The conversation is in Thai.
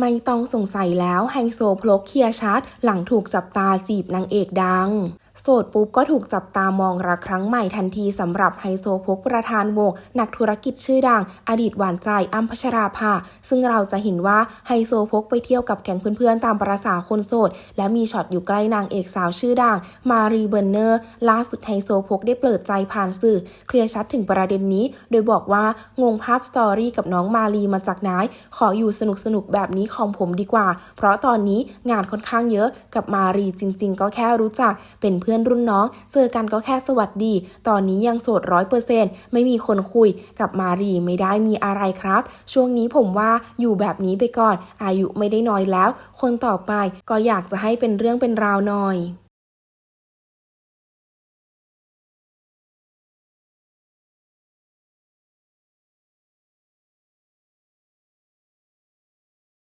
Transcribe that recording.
ไม่ต้องสงสัยแล้วไฮโซโพลกเคลียร์ชัด หลังถูกจับตาจีบนางเอกดัง โสดปุ๊บก็ถูกจับตามองรักครั้งใหม่ทันทีสำหรับไฮโซพกประธานวง นักธุรกิจชื่อดัง อดีตหวานใจอ้ำพัชราภา ซึ่งเราจะเห็นว่าไฮโซพกไปเที่ยวกับแก๊งเพื่อนๆ ตามประษาคนโสด และมีช็อตอยู่ใกล้นางเอกสาวชื่อดัง มารีเบอร์เนอร์ ล่าสุดไฮโซพกได้เปิดใจผ่านสื่อ เคลียร์ชัดถึงประเด็นนี้ โดยบอกว่างงภาพสตอรี่กับน้องมารีมาจากไหนขออยู่สนุกๆแบบนี้ของผมดีกว่า เพราะตอนนี้งานค่อนข้างเยอะกับมารีจริง ๆ ก็แค่รู้จักเป็นพื่อนรุ่นน้อง เจอกันก็แค่สวัสดี ตอนนี้ยังโสดร้อยเปอร์เซ็นต์ไม่มีคนคุยกับมารีไม่ได้มีอะไรครับ ช่วงนี้ผมว่าอยู่แบบนี้ไปก่อน อายุไม่ได้น้อยแล้ว คนต่อไปก็อยากจะให้เป็นเรื่องเป็นราวหน่อย